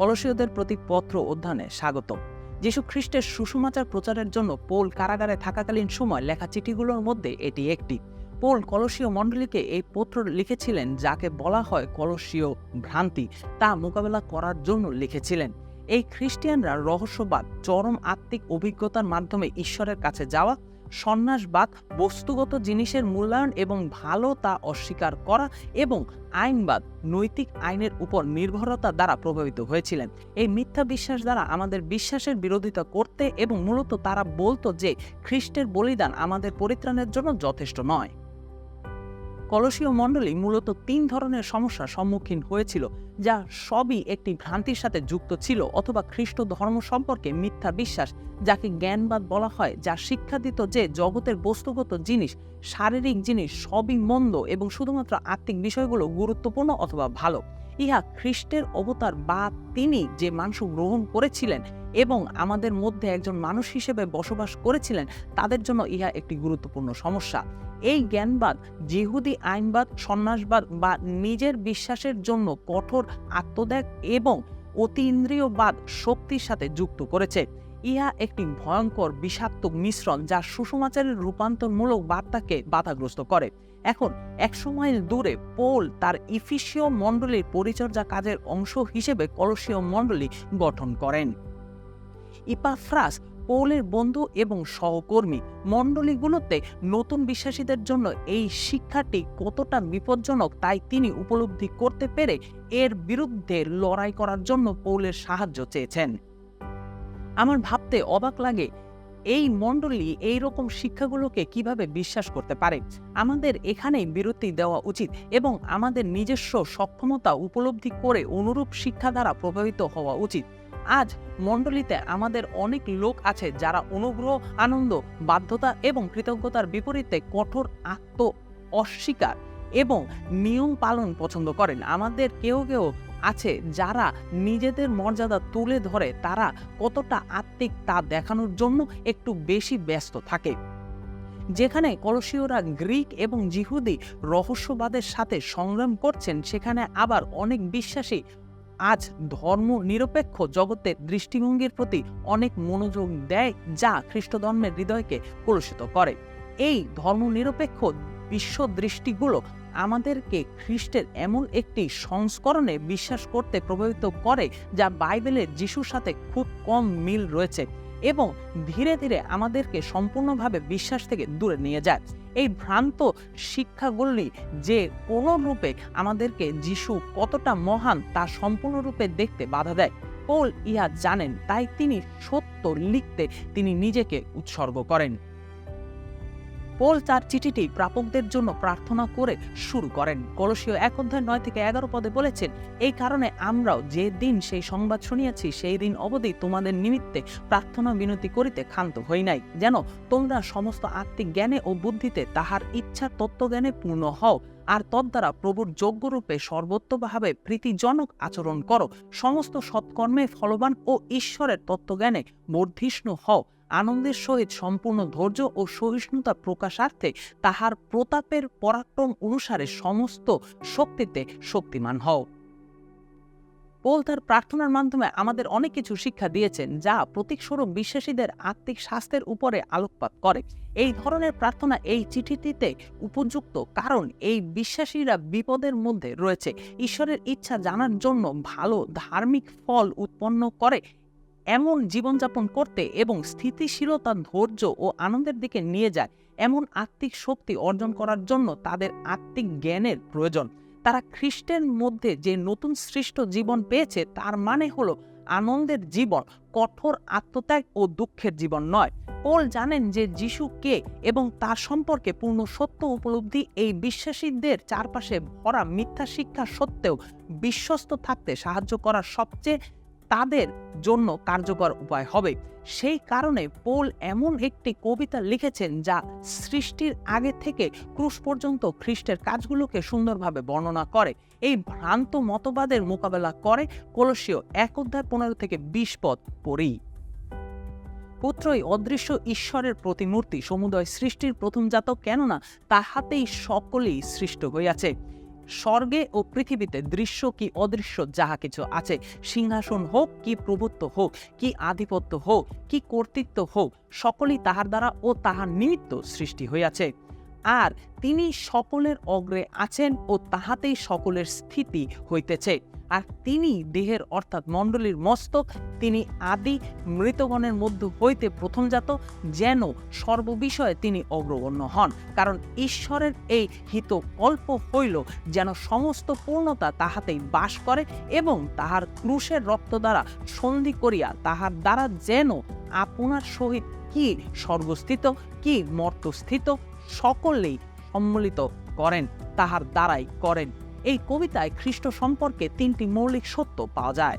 কলসীয়দের প্রতি পত্র অধ্যয়নে স্বাগত যীশু খ্রিস্টের সুসমাচার প্রচারের জন্য পোল কারাগারে থাকাকালীন সময় লেখা চিঠিগুলোর মধ্যে এটি একটি। পোল কলসীয় মণ্ডলীকে এই পত্র লিখেছিলেন যাকে বলা হয় কলসীয় ভ্রান্তি, তা মোকাবেলা করার জন্য লিখেছিলেন। এই খ্রিস্টিয়ানরা রহস্যবাদ, চরম আত্মিক অভিজ্ঞতার মাধ্যমে ঈশ্বরের কাছে যাওয়া সন্ন্যাসবাদ বস্তুগত জিনিসের মূল্যায়ন এবং ভালো তা অস্বীকার করা এবং আইনবাদ নৈতিক আইনের উপর নির্ভরতা দ্বারা প্রভাবিত হয়েছিলেন। এই মিথ্যা বিশ্বাস দ্বারা আমাদের বিশ্বাসের বিরোধিতা করতে এবং মূলত তারা বলতো যে খ্রিস্টের বলিদান আমাদের পরিত্রাণের জন্য যথেষ্ট নয়। কলসীয় মণ্ডলী মূলত তিন ধরনের সমস্যার সম্মুখীন হয়েছিল, যা সবই একটি ভ্রান্তির সাথে যুক্ত ছিল অথবা খ্রিস্ট ধর্ম সম্পর্কে মিথ্যা বিশ্বাস, যাকে জ্ঞানবাদ বলা হয়, যা শিক্ষা দিত যে জগতের বস্তুগত জিনিস, শারীরিক জিনিস সবই মন্দ এবং শুধুমাত্র আত্মিক বিষয়গুলো গুরুত্বপূর্ণ অথবা ভালো। ইহা খ্রিস্টের অবতার বা তিনি যে মাংস গ্রহণ করেছিলেন এবং আমাদের মধ্যে একজন মানুষ হিসেবে বসবাস করেছিলেন, তাদের জন্য ইহা একটি গুরুত্বপূর্ণ সমস্যা। এই জ্ঞানবাদ জিহুদি আইনবাদ, সন্ন্যাসবাদ বা নিজের বিশ্বাসের জন্য কঠোর আত্মত্যাগ এবং অতীন্দ্রিয়বাদ শক্তির সাথে যুক্ত করেছে। ইহা একটি ভয়ঙ্কর, বিষাক্ত মিশ্রণ যা সুষমাচারের রূপান্তরমূলক বার্তাকে বাধাগ্রস্ত করে। এখন, একশো মাইল দূরে পোল তার ইফিসীয় মণ্ডলীর পরিচর্যা কাজের অংশ হিসেবে কলসীয় মণ্ডলী গঠন করেন। ইপাফ্রাস, পৌলের বন্ধু এবং সহকর্মী মণ্ডলীগুলোতে নতুন বিশ্বাসীদের জন্য এই শিক্ষাটি কতটা বিপজ্জনক তাই তিনি উপলব্ধি করতে পেরে এর বিরুদ্ধে লড়াই করার জন্য পৌলের সাহায্য চেয়েছেন। আমার ভাবতে অবাক লাগে, এই মণ্ডলী এই রকম শিক্ষাগুলোকে কীভাবে বিশ্বাস করতে পারে? আমাদের এখানেই বিরতি দেওয়া উচিত এবং আমাদের নিজস্ব সক্ষমতা উপলব্ধি করে অনুরূপ শিক্ষা দ্বারা প্রভাবিত হওয়া উচিত। আজ মণ্ডলীতে আমাদের অনেক লোক আছে যারা অনুগ্রহ, আনন্দ, বাধ্যতা এবং কৃতজ্ঞতার বিপরীতে কঠোর আত্ম অস্বীকার এবং নিয়ম পালন পছন্দ করেন। আমাদের কেউ কেউ আছে যারা নিজেদের মর্যাদা তুলে ধরে, তারা কতটা আত্মিক তা দেখানোর জন্য একটু বেশি ব্যস্ত থাকে। যেখানে কলসীয়রা গ্রিক এবং জিহুদি রহস্যবাদের সাথে সংগ্রাম করছেন, সেখানে আবার অনেক বিশ্বাসী আজ ধর্ম নিরপেক্ষ জগতের দৃষ্টিভঙ্গির প্রতি অনেক মনোযোগ দেয় যা খ্রিস্ট ধর্মের হৃদয়কে কলুষিত করে। এই ধর্মনিরপেক্ষ বিশ্ব দৃষ্টিগুলো আমাদেরকে খ্রিস্টের এমন একটি সংস্করণে বিশ্বাস করতে প্রভাবিত করে যা বাইবেলের যিশুর সাথে খুব কম মিল রয়েছে। এবং ধীরে ধীরে আমাদেরকে সম্পূর্ণভাবে বিশ্বাস থেকে দূরে নিয়ে যায়। এই ভ্রান্ত শিক্ষাগুলি যে কোনো রূপে আমাদেরকে যিশু কতটা মহান তা সম্পূর্ণরূপে দেখতে বাধা দেয়। পোল ইহা জানেন, তাই তিনি সত্য লিখতে তিনি নিজেকে উৎসর্গ করেন। পোল তার চিঠিটি প্রাপকদের জন্য প্রার্থনা করে শুরু করেন। কলসীয় এক অধ্যায় নয় থেকে এগারো পদে বলেছেন, এই কারণে আমরাও যে দিন সেই সংবাদ শুনিয়াছি, সেই দিন অবধি তোমাদের নিমিত্তে প্রার্থনা বিনতি করিতে ক্ষান্ত হই নাই। যেন তোমরা সমস্ত আত্মিক জ্ঞানে ও বুদ্ধিতে তাহার ইচ্ছা তত্ত্বজ্ঞানে পূর্ণ হও, আর তদ্বারা প্রভুর যোগ্যরূপে সর্বোত্তভাবে প্রীতিজনক আচরণ করো। সমস্ত সৎকর্মে ফলবান ও ঈশ্বরের তত্ত্বজ্ঞানে বর্ধিষ্ণু হও আনন্দের সহিত সম্পূর্ণ ধৈর্য ও সহিষ্ণুতা প্রকাশার্থে তাহার প্রতাপের পরাক্রম অনুসারে সমস্ত শক্তিতে শক্তিমান হও। পোল তার প্রার্থনার মাধ্যমে আমাদের অনেক কিছু শিক্ষা দিয়েছেন, যা প্রতীকস্বরূপ বিশ্বাসীদের আত্মিক স্বাস্থ্যের উপরে আলোকপাত করে। এই ধরনের প্রার্থনা এই চিঠিটিতে উপযুক্ত, কারণ এই বিশ্বাসীরা বিপদের মধ্যে রয়েছে। ঈশ্বরের ইচ্ছা জানার জন্য ভালো ধার্মিক ফল উৎপন্ন করে এমন জীবনযাপন করতে এবং স্থিতিশীলতা, ধৈর্য ও আনন্দের দিকে নিয়ে যায়, এমন আত্মিক শক্তি অর্জন করার জন্য তাদের আত্মিক জ্ঞানের প্রয়োজন। তারা খ্রিস্টের মধ্যে যে নতুন সৃষ্ট জীবন পেয়েছে, তার মানে হলো আনন্দের জীবন, কঠোর আত্মত্যাগ ও দুঃখের জীবন নয়। পোল জানেন যে যিশু কে এবং তার সম্পর্কে পূর্ণ সত্য উপলব্ধি এই বিশ্বাসীদের চারপাশে ভরা মিথ্যা শিক্ষা সত্ত্বেও বিশ্বস্ত থাকতে সাহায্য করার সবচেয়ে তাদের জন্য কার্যকর উপায় হবে। সেই কারণে পোল এমন একটি কবিতা লিখেছেন যা সৃষ্টির আগে থেকে ক্রুশ পর্যন্ত খ্রিস্টের কাজগুলোকে সুন্দরভাবে বর্ণনা করে। এই ভ্রান্ত মতবাদের মোকাবেলা করে কলসীয় এক অধ্যায় পনেরো থেকে বিশ পদ পড়ি পুত্রই অদৃশ্য ঈশ্বরের প্রতিমূর্তি, সমুদয় সৃষ্টির প্রথম জাতক কেননা তাহাতেই সকলেই সৃষ্ট হইয়াছে। স্বর্গে ও পৃথিবীতে দৃশ্য কি অদৃশ্য যাহা কিছু আছে? সিংহাসন হোক, কি প্রভুত্ব হোক, কি আধিপত্য হোক, কি কর্তৃত্ব হোক, সকলই তাহার দ্বারা ও তাহার নিমিত্ত সৃষ্টি হইয়াছে। আর তিনি সকলের অগ্রে আছেন ও তাহাতেই সকলের স্থিতি হইতেছে। আর তিনি দেহের অর্থাৎ মণ্ডলীর মস্তক, তিনি আদি মৃতগণের মধ্য হইতে প্রথমজাত যেন সর্ববিষয়ে তিনি অগ্রগণ্য হন। কারণ ঈশ্বরের এই হিত হিতকল্প হইল যেন সমস্ত পূর্ণতা তাহাতেই বাস করে এবং তাহার ক্রুশের রক্ত দ্বারা সন্ধি করিয়া তাহার দ্বারা যেন আপনার সহিত কি স্বর্গস্থিত, কি মর্তস্থিত, সকলেই সম্মিলিত করেন, তাহার দ্বারাই করেন। এই কবিতায় খ্রিস্ট সম্পর্কে তিনটি মৌলিক সত্য পাওয়া যায়।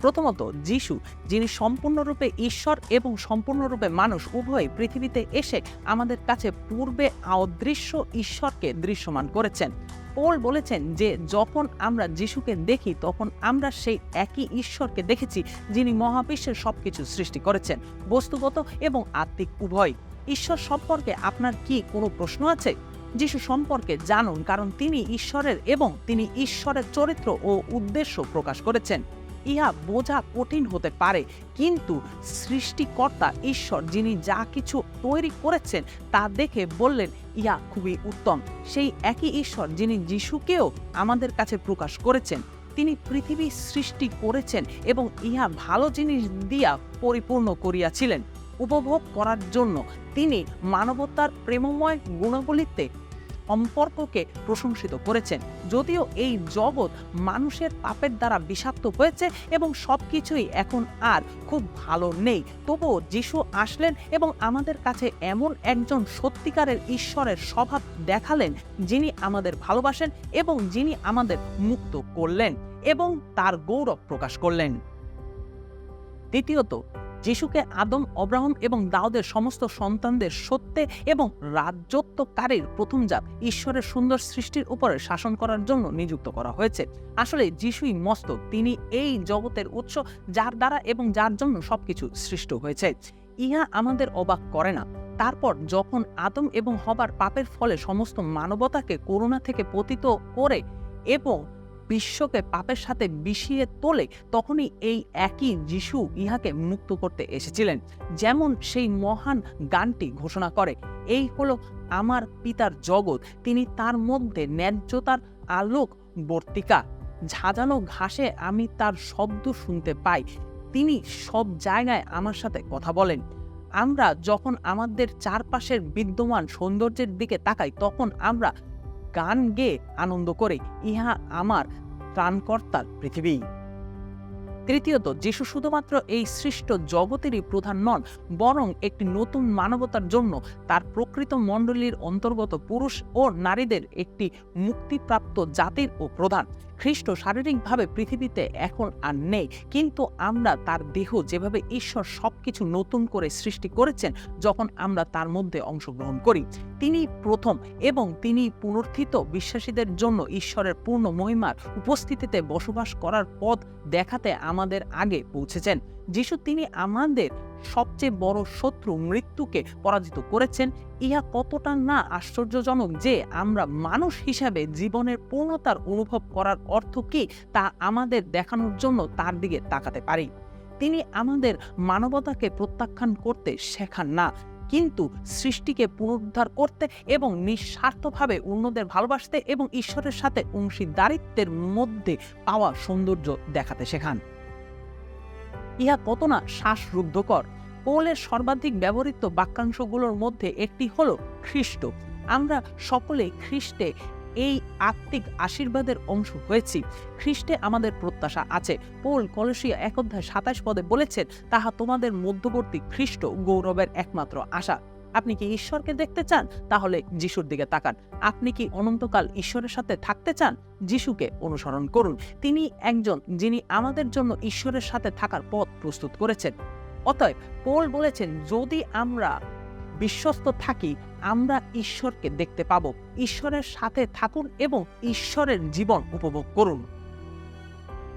প্রথমত, যিশু, যিনি সম্পূর্ণরূপে ঈশ্বর এবং সম্পূর্ণরূপে মানুষ উভয় পৃথিবীতে এসে আমাদের কাছে পূর্বে অদৃশ্য ঈশ্বরকে দৃশ্যমান করেছেন। পোল বলেছেন যে, যখন আমরা যিশুকে দেখি, তখন আমরা সেই একই ঈশ্বরকে দেখেছি, যিনি মহাবিশ্বের সবকিছু সৃষ্টি করেছেন, বস্তুগত এবং আত্মিক উভয়। ঈশ্বর সম্পর্কে আপনার কি কোনো প্রশ্ন আছে? যিশু সম্পর্কে জানুন, কারণ তিনি ঈশ্বরের এবং তিনি ঈশ্বরের চরিত্র ও উদ্দেশ্য প্রকাশ করেছেন। ইহা বোঝা কঠিন হতে পারে, কিন্তু সৃষ্টিকর্তা ঈশ্বর যিনি যা কিছু তৈরি করেছেন তা দেখে বললেন, ইহা খুবই উত্তম। সেই একই ঈশ্বর যিনি যিশুকেও আমাদের কাছে প্রকাশ করেছেন, তিনি পৃথিবী সৃষ্টি করেছেন এবং ইহা ভালো জিনিস দিয়া পরিপূর্ণ করিয়াছিলেন। উপভোগ করার জন্য তিনি মানবতার প্রেমময় গুণাবলিতে সম্পর্ককে প্রশংসিত করেছেন। যদিও এই জগৎ মানুষের পাপের দ্বারা বিষাক্ত হয়েছে এবং সব কিছুই এখন আর খুব ভালো নেই। তবুও যিশু আসলেন এবং আমাদের কাছে এমন একজন সত্যিকারের ঈশ্বরের স্বভাব দেখালেন, যিনি আমাদের ভালোবাসেন এবং যিনি আমাদের মুক্ত করলেন এবং তার গৌরব প্রকাশ করলেন। দ্বিতীয়ত যিশুকে আদম, অব্রাহম এবং দাউদের সমস্ত সন্তানদের সত্যে এবং রাজ্যত্বকারীর প্রথমজাত ঈশ্বরের সুন্দর সৃষ্টির উপরে শাসন করার জন্য নিযুক্ত করা হয়েছে। আসলে যিশুই মস্ত, তিনি এই জগতের উৎস যার দ্বারা এবং যার জন্য সবকিছু সৃষ্ট হয়েছে। ইহা আমাদের অবাক করে না। তারপর যখন আদম এবং হবার পাপের ফলে সমস্ত মানবতাকে করুণা থেকে পতিত করে এবং বিশ্বকে পাপের সাথে বিষিয়ে তোলে তখনই এই একই যিশু ইহাকে মুক্ত করতে এসেছিলেন, যেমন সেই মহান গানটি ঘোষণা করে। এই হলো আমার পিতার জগৎ, তিনি তার মধ্যে ন্যায্যতার আলোক বর্তিকা। ঝাঁঝানো ঘাসে আমি তার শব্দ শুনতে পাই, তিনি সব জায়গায় আমার সাথে কথা বলেন। আমরা যখন আমাদের চারপাশের বিদ্যমান সৌন্দর্যের দিকে তাকাই, তখন আমরা গান গেয়ে আনন্দ করে, ইহা আমার ত্রাণকর্তার পৃথিবী। তৃতীয়ত, যিশু শুধুমাত্র এই সৃষ্ট জগতেরই প্রধান নন, বরং একটি নতুন মানবতার জন্য তার প্রকৃত মণ্ডলীর অন্তর্গত পুরুষ ও নারীদের একটি মুক্তিপ্রাপ্ত জাতির ও প্রধান। খ্রিস্ট শারীরিকভাবে পৃথিবীতে এখন আর নেই, কিন্তু আমরা তার দেহ যেভাবে ঈশ্বর সবকিছু নতুন করে সৃষ্টি করেছেন, যখন আমরা তার মধ্যে অংশগ্রহণ করি, তিনি প্রথম এবং তিনি পুনর্থিত বিশ্বাসীদের জন্য ঈশ্বরের পূর্ণ মহিমার উপস্থিতিতে বসবাস করার পথ দেখাতে আমাদের আগে পৌঁছেছেন। যিশু তিনি আমাদের সবচেয়ে বড় শত্রু, মৃত্যুকে পরাজিত করেছেন, ইহা কতটা না আশ্চর্যজনক যে আমরা মানুষ হিসাবে জীবনের পূর্ণতার অনুভব করার অর্থ কি তা আমাদের দেখানোর জন্য তার দিকে তাকাতে পারি। তিনি আমাদের মানবতাকে প্রত্যাখ্যান করতে শেখান না, কিন্তু সৃষ্টিকে পুনরুদ্ধার করতে এবং নিঃস্বার্থভাবে অন্যদের ভালোবাসতে এবং ঈশ্বরের সাথে অংশীদারিত্বের মধ্যে পাওয়া সৌন্দর্য দেখাতে শেখান। ইহা কত না শ্বাসরুদ্ধকর। পৌলের সর্বাধিক ব্যবহৃত বাক্যাংশগুলোর মধ্যে একটি হল খ্রিস্ট। আমরা সকলে খ্রিস্টে এই আত্মিক আশীর্বাদের অংশ হয়েছি। খ্রিস্টে আমাদের প্রত্যাশা আছে। পোল কলসিয়া এক অধ্যায় সাতাশ পদে বলেছেন, তাহা তোমাদের মধ্যবর্তী খ্রিস্ট গৌরবের একমাত্র আশা। আপনি কি ঈশ্বরকে দেখতে চান? তাহলে যিশুর দিকে তাকান। আপনি কি অনন্তকাল ঈশ্বরের সাথে থাকতে চান? যিশুকে অনুসরণ করুন। তিনি একজন যিনি আমাদের জন্য ঈশ্বরের সাথে থাকার পথ প্রস্তুত করেছেন। অতএব পোল বলেছেন, যদি আমরা বিশ্বস্ত থাকি, আমরা ঈশ্বরকে দেখতে পাব। ঈশ্বরের সাথে থাকুন এবং ঈশ্বরের জীবন উপভোগ করুন।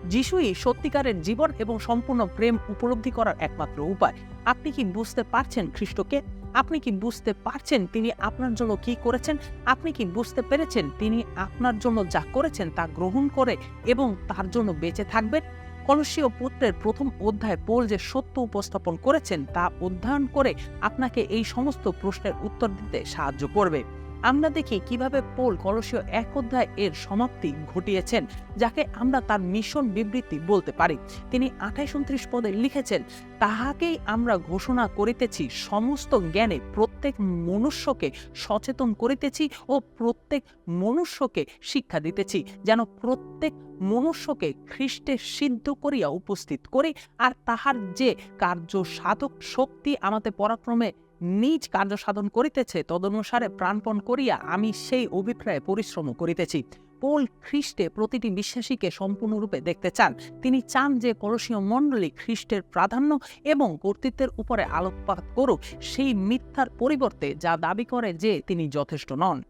যিশুই সত্যিকারের জীবন এবং সম্পূর্ণ প্রেম উপলব্ধি করার একমাত্র উপায়। আপনি কি বুঝতে পারছেন খ্রিস্টকে? আপনি কি বুঝতে পারছেন তিনি আপনার জন্য কি করেছেন? আপনি কি বুঝতে পেরেছেন তিনি আপনার জন্য যা করেছেন তা গ্রহণ করে এবং তার জন্য বেঁচে থাকবেন? কলসীয় পুত্রের প্রথম অধ্যায় পোল যে সত্য উপস্থাপন করেছেন তা অধ্যয়ন করে আপনাকে এই সমস্ত প্রশ্নের উত্তর দিতে সাহায্য করবে। আমরা দেখি কীভাবে পোল কলসীয় এক অধ্যায় এর সমাপ্তি ঘটিয়েছেন, যাকে আমরা তার মিশন বিবৃতি বলতে পারি। তিনি আঠাইশ উনত্রিশ পদে লিখেছেন, তাহাকেই আমরা ঘোষণা করিতেছি, সমস্ত জ্ঞানে প্রত্যেক মনুষ্যকে সচেতন করিতেছি ও প্রত্যেক মনুষ্যকে শিক্ষা দিতেছি, যেন প্রত্যেক মনুষ্যকে খ্রিস্টে সিদ্ধ করিয়া উপস্থিত করি, আর তাহার যে কার্য সাধক শক্তি আমাদের পরাক্রমে নিজ কার্য সাধন করিতেছে, তদনুসারে প্রাণপণ করিয়া আমি সেই অভিপ্রায়ে পরিশ্রম করিতেছি। পোল খ্রিস্টে প্রতিটি বিশ্বাসীকে সম্পূর্ণরূপে দেখতে চান। তিনি চান যে কলসীয় মণ্ডলী খ্রিস্টের প্রাধান্য এবং কর্তৃত্বের উপরে আলোকপাত করুক, সেই মিথ্যার পরিবর্তে যা দাবি করে যে তিনি যথেষ্ট নন।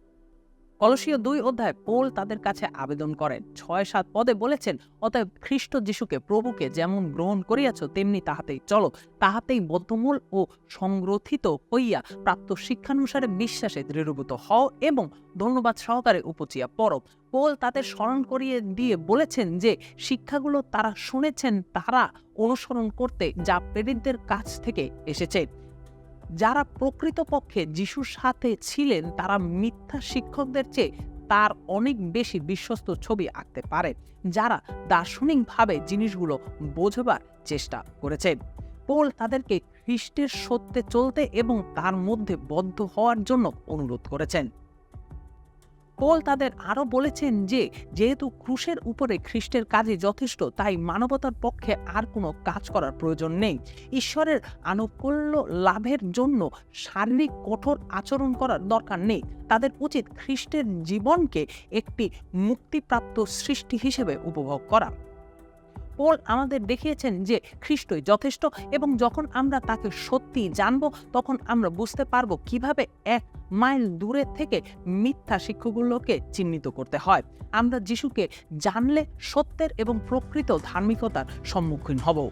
কলসীয় দুই অধ্যায় পোল তাদের কাছে আবেদন করেন। ছয় সাত পদে বলেছেন, অতএব খ্রিস্ট যিশুকে প্রভুকে যেমন গ্রহণ করিয়াছ, তেমনি তাহাতেই চলো। তাহাতেই বদ্ধমূল ও সংগ্রথিত হইয়া প্রাপ্ত শিক্ষানুসারে বিশ্বাসে দৃঢ়ভূত হও এবং ধন্যবাদ সহকারে উপচিয়া পড়ো। পোল তাদের স্মরণ করিয়ে দিয়ে বলেছেন যে, শিক্ষাগুলো তারা শুনেছেন, তারা অনুসরণ করতে যা প্রেরিতদের কাছ থেকে এসেছে। যারা প্রকৃতপক্ষে যিশুর সাথে ছিলেন, তারা মিথ্যা শিক্ষকদের চেয়ে তার অনেক বেশি বিশ্বস্ত ছবি আঁকতে পারে, যারা দার্শনিকভাবে জিনিসগুলো বোঝবার চেষ্টা করেছে। পোল তাদেরকে খ্রিস্টের সত্যে চলতে এবং তার মধ্যে বদ্ধ হওয়ার জন্য অনুরোধ করেছেন। পোল তাদের আরও বলেছেন যে, যেহেতু ক্রুশের উপরে খ্রিস্টের কাজে যথেষ্ট, তাই মানবতার পক্ষে আর কোনো কাজ করার প্রয়োজন নেই। ঈশ্বরের আনুকূল্য লাভের জন্য শারীরিক কঠোর আচরণ করার দরকার নেই। তাদের উচিত খ্রিস্টের জীবনকে একটি মুক্তিপ্রাপ্ত সৃষ্টি হিসেবে উপভোগ করা। পোল আমাদের দেখিয়েছেন যে খ্রিস্টই যথেষ্ট এবং যখন আমরা তাকে সত্যি জানব, তখন আমরা বুঝতে পারব কীভাবে এক মাইল দূরে থেকে মিথ্যা শিক্ষকগুলোকে চিহ্নিত করতে হয়। আমরা যিশুকে জানলে সত্যের এবং প্রকৃত ধার্মিকতার সম্মুখীন হব।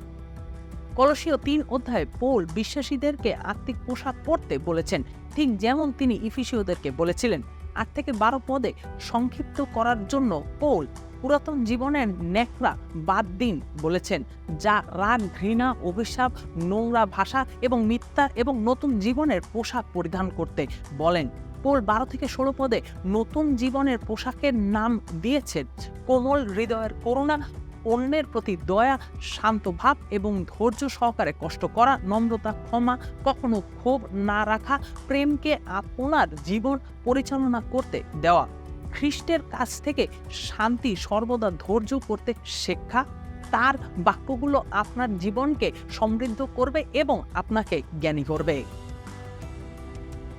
কলসীয় তিন অধ্যায়ে পোল বিশ্বাসীদেরকে আত্মিক পোশাক পরতে বলেছেন। ঠিক যেমন তিনি ইফিসীয়দেরকে বলেছিলেন আট থেকে বারো পদে সংক্ষিপ্ত করার জন্য পোল পুরাতন জীবনের ন্যাকড়া বাদ দিন বলেছেন, যা রাগ, ঘৃণা, অভিশাপ, নোংরা ভাষা এবং মিথ্যা এবং নতুন জীবনের পোশাক পরিধান করতে বলেন। পোল বারো থেকে ষোলো পদে নতুন জীবনের পোশাকের নাম দিয়েছেন। কোমল হৃদয়ের করুণা অন্যের প্রতি দয়া, শান্ত ভাব এবং ধৈর্য সহকারে কষ্ট করা, নম্রতা ক্ষমা, কখনো ক্ষোভ না রাখা, প্রেমকে আপনার জীবন পরিচালনা করতে দেওয়া, খ্রিস্টের কাছ থেকে শান্তি সর্বদা ধৈর্য করতে শেখা, তার বাক্যগুলো আপনার জীবনকে সমৃদ্ধ করবে এবং আপনাকে জ্ঞানী করবে।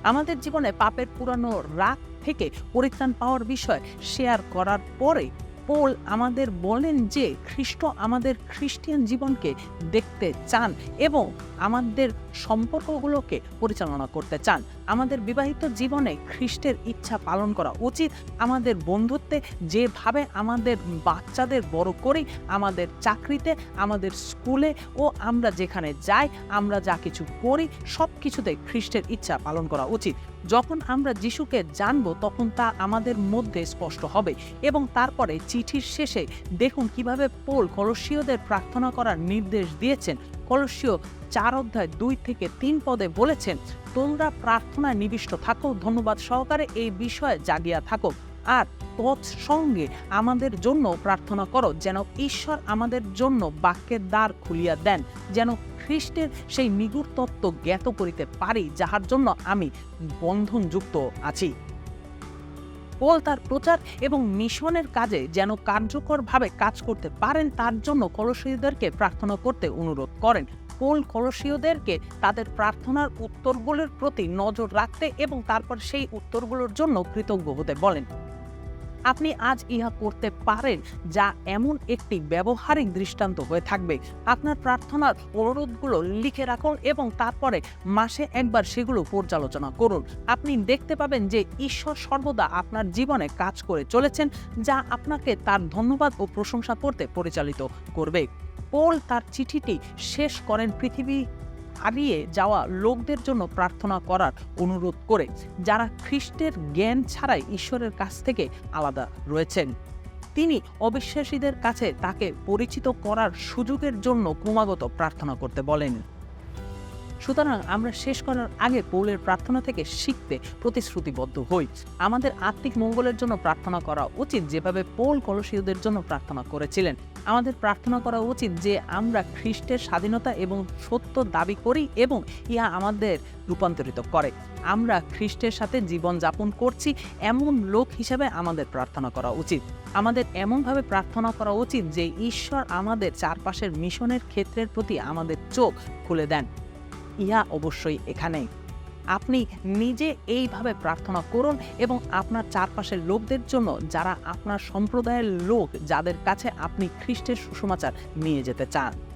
আমাদের জীবনে পাপের পুরানো রাগ থেকে পরিত্রাণ পাওয়ার বিষয় শেয়ার করার পরে পোল আমাদের বলেন যে খ্রিস্ট আমাদের খ্রিস্টিয়ান জীবনকে দেখতে চান এবং আমাদের সম্পর্কগুলোকে পরিচালনা করতে চান। আমাদের বিবাহিত জীবনে খ্রিস্টের ইচ্ছা পালন করা উচিত। আমাদের বন্ধুত্বে যেভাবে আমাদের বাচ্চাদের বড় করি, আমাদের চাকরিতে, আমাদের স্কুলে ও আমরা যেখানে যাই, আমরা যা কিছু করি সব কিছুতে খ্রিস্টের ইচ্ছা পালন করা উচিত। যখন আমরা যিশুকে জানব, তখন তা আমাদের মধ্যে স্পষ্ট হবে এবং তারপরে চিঠির শেষে দেখুন কীভাবে পোল কলসীয়দের প্রার্থনা করার নির্দেশ দিয়েছেন। কলসীয় চার অধ্যায় দুই থেকে তিন পদে বলেছেন, তোমরা প্রার্থনায় নিবিষ্ট থাকো, ধন্যবাদ সহকারে এই বিষয়ে জাগিয়া থাকো। আর তৎসঙ্গে আমাদের জন্য প্রার্থনা করো, যেন ঈশ্বর আমাদের জন্য বাক্যের দ্বার খুলিয়া দেন, যেন খ্রিস্টের সেই নিগুড় তত্ত্ব জ্ঞাত করিতে পারি, যাহার জন্য আমি বন্ধনযুক্ত আছি। পোল তার প্রচার এবং মিশনের কাজে যেন কার্যকরভাবে কাজ করতে পারেন, তার জন্য কলসীয়দেরকে প্রার্থনা করতে অনুরোধ করেন। পোল কলসীয়দেরকে তাদের প্রার্থনার উত্তরগুলোর প্রতি নজর রাখতে এবং তারপর সেই উত্তরগুলোর জন্য কৃতজ্ঞ হতে বলেন। আপনি আজ ইহা করতে পারেন যা এমন একটি ব্যবহারিক দৃষ্টান্ত হয়ে থাকবে। আপনার প্রার্থনার অনুরোধগুলো লিখে রাখুন এবং তারপরে মাসে একবার সেগুলো পর্যালোচনা করুন। আপনি দেখতে পাবেন যে ঈশ্বর সর্বদা আপনার জীবনে কাজ করে চলেছেন, যা আপনাকে তার ধন্যবাদ ও প্রশংসা করতে পরিচালিত করবে। পোল তার চিঠিটি শেষ করেন পৃথিবী হারিয়ে যাওয়া লোকদের জন্য প্রার্থনা করার অনুরোধ করে যারা খ্রিস্টের জ্ঞান ছাড়াই ঈশ্বরের কাছ থেকে আলাদা রয়েছেন। তিনি অবিশ্বাসীদের কাছে তাকে পরিচিত করার সুযোগের জন্য ক্রমাগত প্রার্থনা করতে বলেন। সুতরাং আমরা শেষ করার আগে পৌলের প্রার্থনা থেকে শিখতে প্রতিশ্রুতিবদ্ধ হই। আমাদের আত্মিক মঙ্গলের জন্য প্রার্থনা করা উচিত যেভাবে পৌল কলসীয়দের জন্য প্রার্থনা করেছিলেন। আমাদের প্রার্থনা করা উচিত যে আমরা খ্রিস্টের স্বাধীনতা এবং সত্য দাবি করি এবং ইহা আমাদের রূপান্তরিত করে। আমরা খ্রিস্টের সাথে জীবন যাপন করছি, এমন লোক হিসাবে আমাদের প্রার্থনা করা উচিত। আমাদের এমনভাবে প্রার্থনা করা উচিত যে ঈশ্বর আমাদের চারপাশের মিশনের ক্ষেত্রের প্রতি আমাদের চোখ খুলে দেন। ইহা অবশ্যই এখানেই। আপনি নিজে এইভাবে প্রার্থনা করুন এবং আপনার চারপাশের লোকদের জন্য, যারা আপনার সম্প্রদায়ের লোক, যাদের কাছে আপনি খ্রিস্টের সুসমাচার নিয়ে যেতে চান।